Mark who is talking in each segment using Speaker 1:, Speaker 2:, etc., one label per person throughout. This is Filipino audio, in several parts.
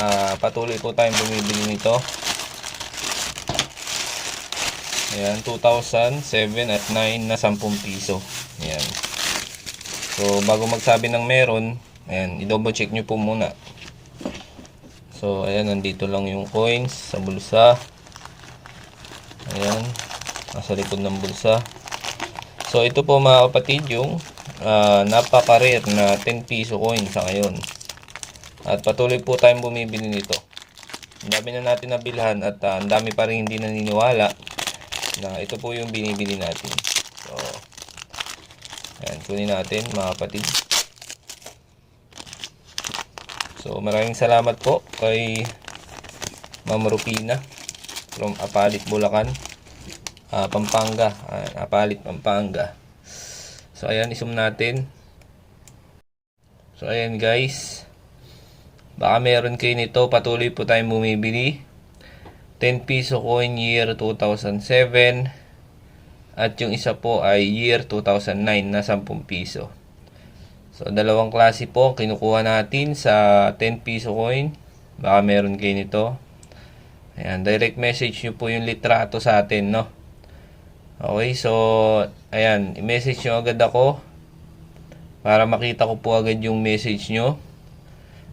Speaker 1: ah, patuloy po tayong bumibili nito. Ayan, 2007 at 9 na 10 piso. Ayan. So, bago magsabi ng meron, ayan, i-double check nyo po muna. So, ayan, nandito lang yung coins sa bulsa. Ayan, nasa likod ng bulsa. So, ito po mga kapatid yung ah, napaka-rare na 10 piso coin sa ngayon. At patuloy po tayong bumibili nito. Ang dami na natin nabilhan at ah, ang dami pa rin hindi naniniwala na ito po yung binibili natin. So, ayan, kunin natin mga kapatid. So, maraming salamat po kay Ma'am Rupina from Apalit, Bulacan. Ah, Pampanga. Ayan, Apalit, Pampanga. So, ayan, isum natin. So, ayan guys. Baka meron kayo nito. Patuloy po tayong bumibili. 10 piso coin year 2007. At yung isa po ay year 2009 na 10 piso. So, dalawang klase po kinukuha natin sa 10 piso coin. Baka meron kayo nito. Ayan, direct message nyo po yung litrato sa atin, no? Okay, so, ayan, i-message nyo agad ako para makita ko po agad yung message nyo.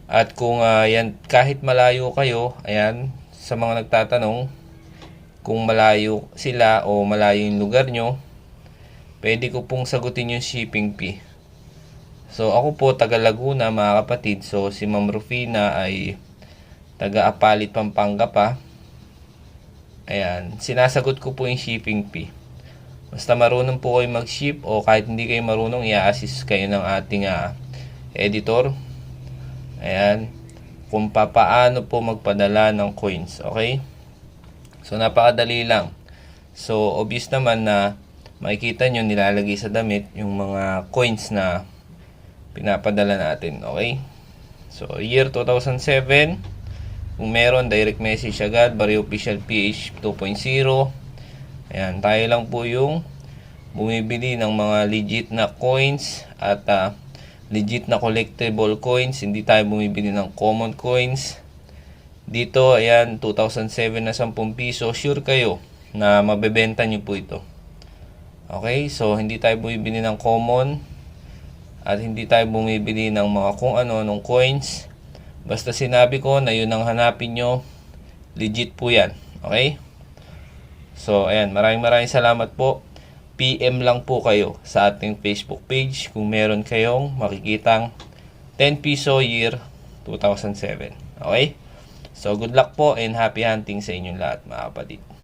Speaker 1: At kung ah, yan, kahit malayo kayo, ayan, sa mga nagtatanong, kung malayo sila o malayo yung lugar nyo, pwede ko pong sagutin yung shipping fee. So, ako po, taga Laguna, mga kapatid. So, si Ma'am Rufina ay taga Apalit, Pampanga pa. Ayan, sinasagot ko po yung shipping fee. Basta marunong po kayo mag-ship o kahit hindi kayo marunong, i-assist kayo ng ating ah, editor. Ayan, kung papaano po magpadala ng coins, okay? So, napakadali lang. So, obvious naman na makikita nyo nilalagay sa damit yung mga coins na pinapadala natin, okay? So, year 2007, kung meron, direct message agad, Barrio Official PH 2.0. Ayan, tayo lang po yung bumibili ng mga legit na coins at ah, legit na collectible coins. Hindi tayo bumibili ng common coins. Dito, ayan, 2007 na 10 piso. Sure kayo na mabebenta nyo po ito. Okay, so hindi tayo bumibili ng common at hindi tayo bumibili ng mga kung ano ng coins. Basta sinabi ko na yun ang hanapin nyo, legit po yan. Okay? So, ayan, maraming maraming salamat po. PM lang po kayo sa ating Facebook page kung meron kayong makikitang 10 piso year 2007. Okay? So, good luck po and happy hunting sa inyong lahat mga kapatid.